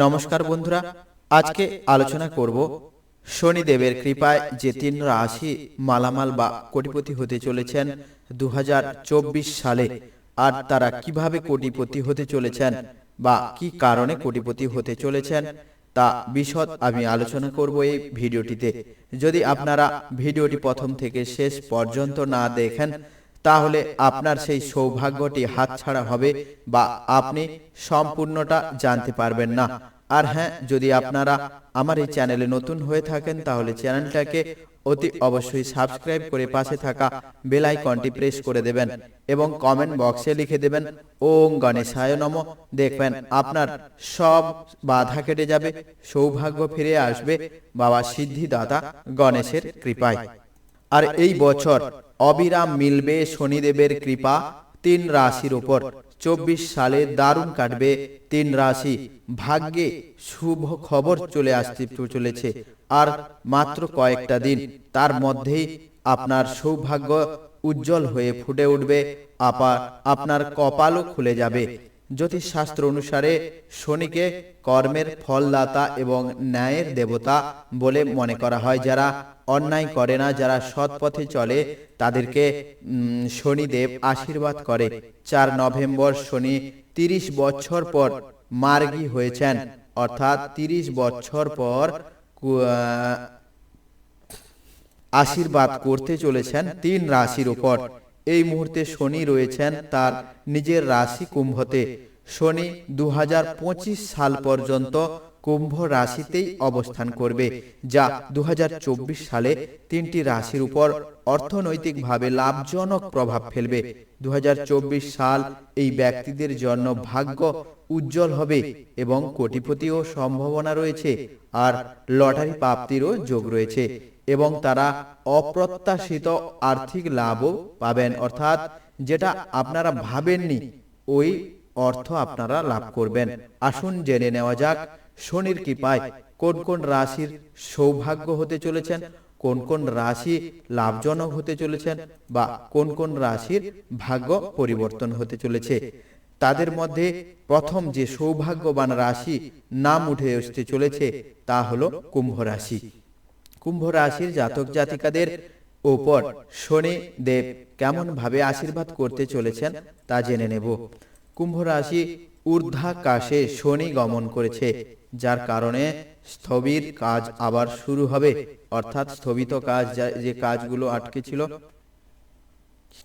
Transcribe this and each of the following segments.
নমস্কার বন্ধুরা, আজকে আলোচনা করব শনিদেবের কৃপায় যে তিন রাশি মালামাল বা কোটিপতি হতে চলেছেন দু হাজার চব্বিশ সালে, আর তারা কীভাবে কোটিপতি হতে চলেছেন বা কি কারণে কোটিপতি হতে চলেছেন, তা বিশদ আমি আলোচনা করব এই ভিডিওটিতে। যদি আপনারা ভিডিওটি প্রথম থেকে শেষ পর্যন্ত না দেখেন তাহলে আপনার সেই সৌভাগ্যটি হাতছাড়া হবে বা আপনি সম্পূর্ণটা জানতে পারবেন না। আর হ্যাঁ যদি আপনারা আমার এই চ্যানেলে নতুন হয়ে থাকেন তাহলে চ্যানেলটাকে অতি অবশ্যই সাবস্ক্রাইব করে পাশে থাকা বেল আইকনটি প্রেস করে দেবেন এবং কমেন্ট বক্সে লিখে দেবেন ওম গণেশায় নম। দেখবেন আপনার সব বাধা কেটে যাবে সৌভাগ্য ফিরে আসবে বাবা সিদ্ধিদাতা গণেশের কৃপায়। আর এই বছর অবিরাম মিলবে শনিদেবের কৃপা তিন রাশির উপর। চব্বিশ সালে দারুণ কাটবে তিন রাশি। ভাগ্যে শুভ খবর চলে আসতে চলেছে। আর মাত্র কয়েকটা দিন, তার মধ্যেই আপনার সৌভাগ্য উজ্জ্বল হয়ে ফুটে উঠবে। আপা, আপনার কপালও খুলে যাবে। জ্যোতিষশাস্ত্র অনুসারে শনিকে কর্মের ফলদাতা এবং ন্যায়ের দেবতা বলে মনে করা হয় যারা অন্যায় করে না, যারা সৎ পথে চলে, তাদেরকে শনিদেব আশীর্বাদ করে। চার নভেম্বর শনি তিরিশ বছর পর মার্গী হয়েছেন। অর্থাৎ তিরিশ বছর পর আশীর্বাদ করতে চলেছেন তিন রাশির উপর। এই মুহূর্তে শনি রয়েছেন তার নিজের রাশি কুম্ভতে। শনি দু হাজার পঁচিশ সাল পর্যন্ত কুম্ভ রাশিতেই অবস্থান করবে, যা দু হাজার চব্বিশ সালে তিনটি রাশির উপর অর্থনৈতিকভাবে লাভজনক প্রভাব ফেলবে। দু সাল এই ব্যক্তিদের জন্য ভাগ্য উজ্জ্বল হবে এবং কোটিপতিও সম্ভাবনা রয়েছে আর লটারি প্রাপ্তিরও যোগ রয়েছে এবং তারা অপ্রত্যাশিত আর্থিক লাভও পাবেন। অর্থাৎ যেটা আপনারা ভাবেননি, ওই অর্থ আপনারা লাভ করবেন। আসুন জেনে নেওয়া যাক শনির কৃপায় কোন কোন রাশির সৌভাগ্য হতে চলেছেন, কোন কোন রাশি লাভজনক হতে চলেছেন বা কোন কোন রাশির ভাগ্য পরিবর্তন হতে চলেছে। তাদের মধ্যে প্রথম যে সৌভাগ্যবান রাশি নাম উঠে আসতে চলেছে তা হলো কুম্ভ রাশি। কুম্ভ রাশির জাতক জাতিকাদের ওপর শনি দেব কেমন ভাবে আশীর্বাদ করতে চলেছেন তা জেনে নেব। কুম্ভ রাশি ঊর্ধ্বাকাশে শনি গমন করেছে। যার কারণে স্থবির কাজ আবার শুরু হবে। অর্থাৎ স্থবিত কাজ যা- কাজগুলো আটকে ছিল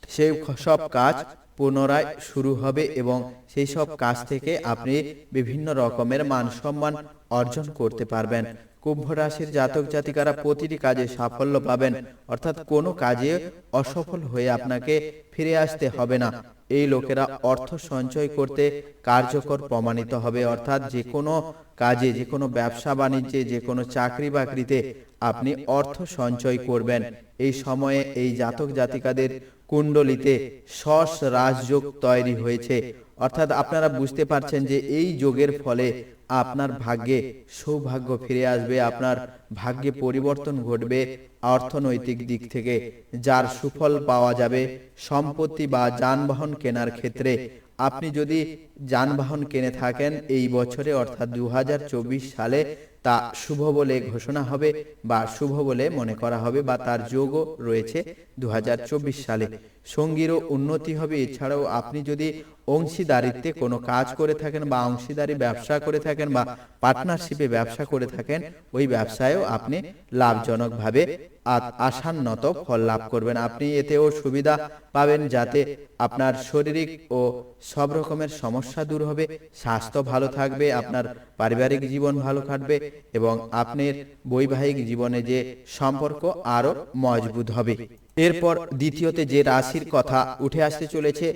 সেই সব কাজ পুনরায় শুরু হবে এবং সেই সব কাজ থেকে আপনি বিভিন্ন রকমের মান সম্মান অর্জন করতে পারবেন। কুম্ভ রাশির জাতক জাতিকারা প্রতিটি কাজে সাফল্য পাবেন। অর্থাৎ কোনো কাজে অসফল হয়ে আপনাকে ফিরে আসতে হবে না। এই লোকেরা অর্থ সঞ্চয় করতে কার্যকর প্রমাণিত হবে। অর্থাৎ যে কোনো কাজে, যে কোনো ব্যবসা বাণিজ্যে, যে কোনো চাকরি বাকরিতে আপনি অর্থ সঞ্চয় করবেন। এই সময়ে এই জাতক জাতিকাদের কুণ্ডলিতে সস রাজযোগ তৈরি হয়েছে। অর্থাৎ আপনারা বুঝতে পারছেন যে এই যোগের ফলে আপনার ভাগ্যে সৌভাগ্য ফিরে আসবে, আপনার ভাগ্যে পরিবর্তন ঘটবে। অর্থনৈতিক দিক থেকে যার সুফল পাওয়া যাবে, সম্পত্তি বা যানবাহন কেনার ক্ষেত্রে, আপনি যদি যানবাহন কিনে থাকেন এই বছরে অর্থাৎ দু হাজার চব্বিশ সালে তা শুভ বলে ঘোষণা হবে বা শুভ বলে মনে করা হবে বা তার যোগও রয়েছে দু হাজার চব্বিশ সালে। সঙ্গীরও উন্নতি হবে। এছাড়াও আপনি যদি অংশীদারিত্বে কোনো কাজ করে থাকেন বা অংশীদারি ব্যবসা করে থাকেন বা পার্টনারশিপে ব্যবসা করে থাকেন, ওই ব্যবসায়ও আপনি লাভজনকভাবে আশান্নত ফল লাভ করবেন। আপনি এতেও সুবিধা পাবেন যাতে আপনার শারীরিক ও সব রকমের সমস্যা দূর হবে, স্বাস্থ্য ভালো থাকবে, আপনার পারিবারিক জীবন ভালো কাটবে এবং আপনার বৈবাহিক জীবনে যে সম্পর্ক আরও মজবুত হবে। এরপর দ্বিতীয়তে যে রাশির কথা উঠে আসতে চলেছে,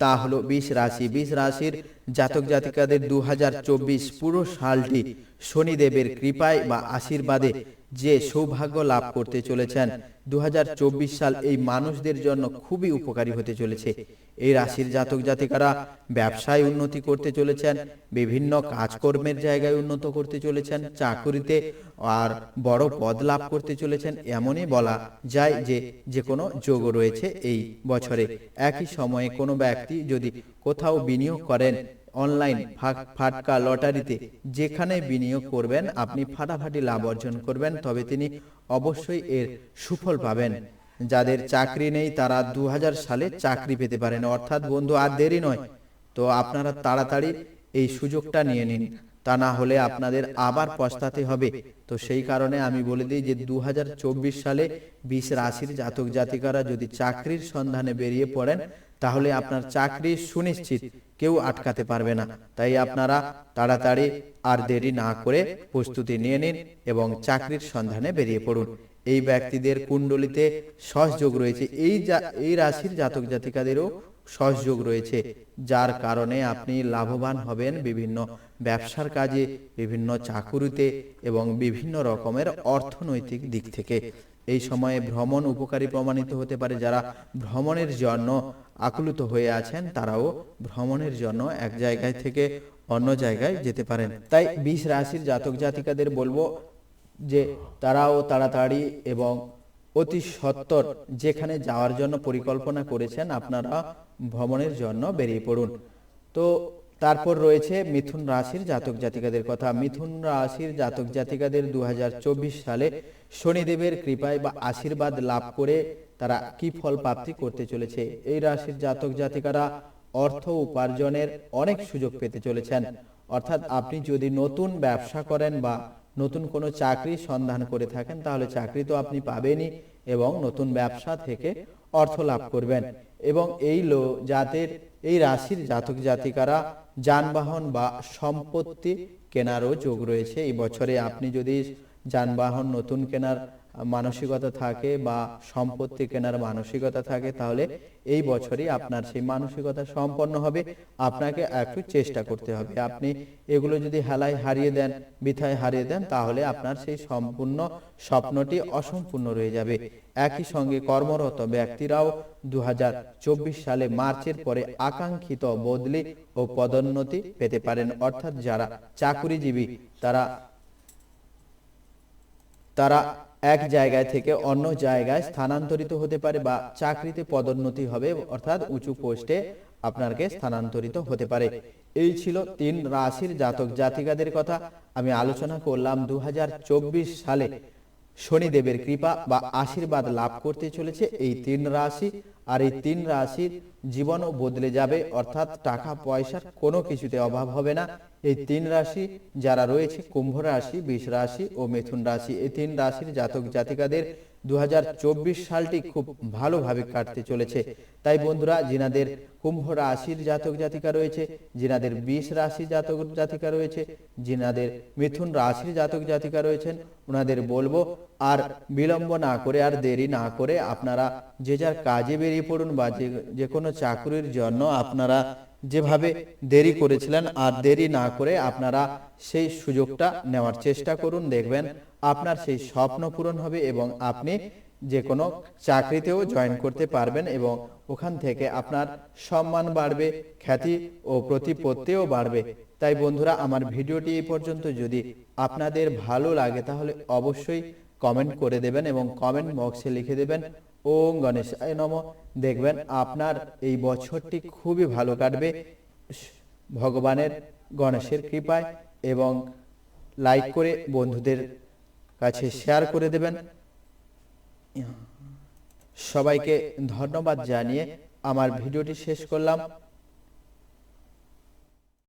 তা হলো বিশ রাশি। বিশ রাশির জাতক জাতিকাদের দু হাজার চব্বিশ পুরো সালটি শনিদেবের কৃপায় বা আশীর্বাদে যে সৌভাগ্য লাভ করতে চলেছেন। দু হাজার চব্বিশ সাল এই মানুষদের জন্য খুবই উপকারী হতে চলেছে। এই রাশির জাতক জাতিকারা ব্যবসায় উন্নতি করতে চলেছেন, বিভিন্ন কাজকর্মের জায়গায় উন্নত করতে চলেছেন, চাকুরিতে আর বড় পদ লাভ করতে চলেছেন এমনই বলা যায় যে যে কোনো যোগ রয়েছে এই বছরে। একই সময়ে কোনো ব্যক্তি যদি কোথাও বিনিয়োগ করেন অনলাইন ফাটকা লটারিতে যেখানে বিনিয়োগ করবেন, আপনি ফাটাফাটি লাভ অর্জন করবেন, তবে তিনি অবশ্যই এর সুফল পাবেন। যাদের চাকরি নেই, তারা দু হাজার সালে চাকরি পেতে পারেন। অর্থাৎ বন্ধু, আর দেরি নয়। তো আপনারা তাড়াতাড়ি এই সুযোগটা নিয়ে নিন। তা না হলে আপনাদের আবার পস্তাতে হবে। তো সেই কারণে আমি বলে দিই যে দু হাজার চব্বিশ সালে বিশ রাশির জাতক জাতিকারা যদি চাকরির সন্ধানে বেরিয়ে পড়েন, তাহলে আপনার চাকরি সুনিশ্চিত। কেউ আটকাতে পারবে না। তাই আপনারা তাড়াতাড়ি আর দেরি না করে প্রস্তুতি নিয়ে নিন এবং চাকরির সন্ধানে বেরিয়ে পড়ুন। এই ব্যক্তিদের কুণ্ডলিতে সহযোগ রয়েছে। এই এই রাশির জাতক জাতিকাদেরও সহযোগ রয়েছে। যার কারণে আপনি লাভবান হবেন বিভিন্ন ব্যবসার কাজে, বিভিন্ন চাকুরিতে এবং বিভিন্ন রকমের অর্থনৈতিক দিক থেকে। এই সময়ে ভ্রমণ উপকারী প্রমাণিত হতে পারে যারা ভ্রমণের জন্য আকুলিত হয়ে আছেন, তারাও ভ্রমণের জন্য এক জায়গায় থেকে অন্য জায়গায় যেতে পারেন। তাই বিশ রাশির জাতক জাতিকাদের বলব যে তারাও তাড়াতাড়ি এবং অতি সত্বর যেখানে যাওয়ার জন্য পরিকল্পনা করেছেন, আপনারা ভ্রমণের জন্য বেরিয়ে পড়ুন। তো তারপর রয়েছে মিথুন রাশির জাতক জাতিকাদের কথা। মিথুন রাশির জাতক জাতিকাদের দু হাজার চব্বিশ সালে শনিদেবের কৃপায় বা আশীর্বাদ লাভ করে তারা কি ফল প্রাপ্তি করতে চলেছে? এই রাশির জাতক জাতিকারা অর্থ উপার্জনের অনেক সুযোগ পেতে চলেছেন। অর্থাৎ আপনি যদি নতুন ব্যবসা করেন বা নতুন কোনো চাকরি সন্ধান করে থাকেন, তাহলে চাকরি তো আপনি পাবেনই এবং নতুন ব্যবসা থেকে অর্থ লাভ করবেন। এবং এই লো জাতের এই রাশির জাতক জাতিকারা যানবাহন বা সম্পত্তি কেনারও যোগ রয়েছে। এই বছরে আপনি যদি যানবাহন নতুন কেনার মানসিকতা থাকে বা সম্পত্তি কেনার মানসিকতা থাকে, তাহলে এই বছরই আপনার সেই মানসিকতা সম্পন্ন হবে। আপনাকে একটু চেষ্টা করতে হবে। আপনি এগুলো যদি হেলায় হারিয়ে দেন, বিথায় হারিয়ে দেন, তাহলে আপনার সেই সম্পূর্ণ স্বপ্নটি অসম্পূর্ণ রয়ে যাবে। একই সঙ্গে কর্মরত ব্যক্তিরাও দু হাজার চব্বিশ সালে মার্চের পরে আকাঙ্ক্ষিত বদলি ও পদোন্নতি পেতে পারেন। অর্থাৎ যারা চাকুরিজীবী, তারা তারা এক জায়গায় থেকে অন্য জায়গায় স্থানান্তরিত হতে পারে বা চাকরিতে পদোন্নতি হবে, অর্থাৎ উঁচু পোস্টে আপনাকে স্থানান্তরিত হতে পারে। এই ছিল তিন রাশির জাতক জাতিকাদের কথা। আমি আলোচনা করলাম দু হাজার চব্বিশ সালে। শনিদেবের কৃপা বা আশীর্বাদ লাভ করতে চলেছে এই তিন রাশি, আর এই তিন রাশির জীবনও বদলে যাবে, অর্থাৎ টাকা পয়সার কোনো কিছুতে অভাব হবে না। এই তিন রাশি যারা রয়েছে, কুম্ভ রাশি, বিষ রাশি ও মিথুন রাশি, এই তিন রাশির জাতক জাতিকাদের দু হাজার চব্বিশ সালটি খুব ভালোভাবে কাটতে চলেছে। তাই বন্ধুরা যিনাদের কুম্ভ রাশির জাতক জাতিকা রয়েছে যিনাদের বিষ রাশি জাতক জাতিকা রয়েছে যিনাদের মিথুন রাশির জাতক জাতিকা রয়েছেন। ওনাদের বলব, আর বিলম্ব না করে, আর দেরি না করে আপনারা যে যার কাজে বেরিয়ে পড়ুন বা যে কোনো চাকরির জন্য আপনারা যেভাবে দেরি করেছিলেন, আর দেরি না করে আপনারা সেই সুযোগটা নেওয়ার চেষ্টা করুন। দেখবেন আপনার সেই স্বপ্ন পূরণ হবে এবং আপনি যে কোনো চাকরিতেও জয়েন করতে পারবেন এবং ওখান থেকে আপনার সম্মান বাড়বে, খ্যাতি ও প্রতিপত্তিও বাড়বে। তাই বন্ধুরা, আমার ভিডিওটি এই পর্যন্ত। যদি আপনাদের ভালো লাগে, তাহলে অবশ্যই কমেন্ট করে দেবেন এবং কমেন্ট বক্সে লিখে দেবেন, ওম গণেশায় নম। দেখবেন আপনার এই বছরটি খুবই ভালো কাটবে। ভগবানের গণেশের কৃপায় এবং লাইক করে বন্ধুদের কাছে শেয়ার করে দেবেন। সবাইকে ধন্যবাদ জানিয়ে আমার ভিডিওটি শেষ করলাম।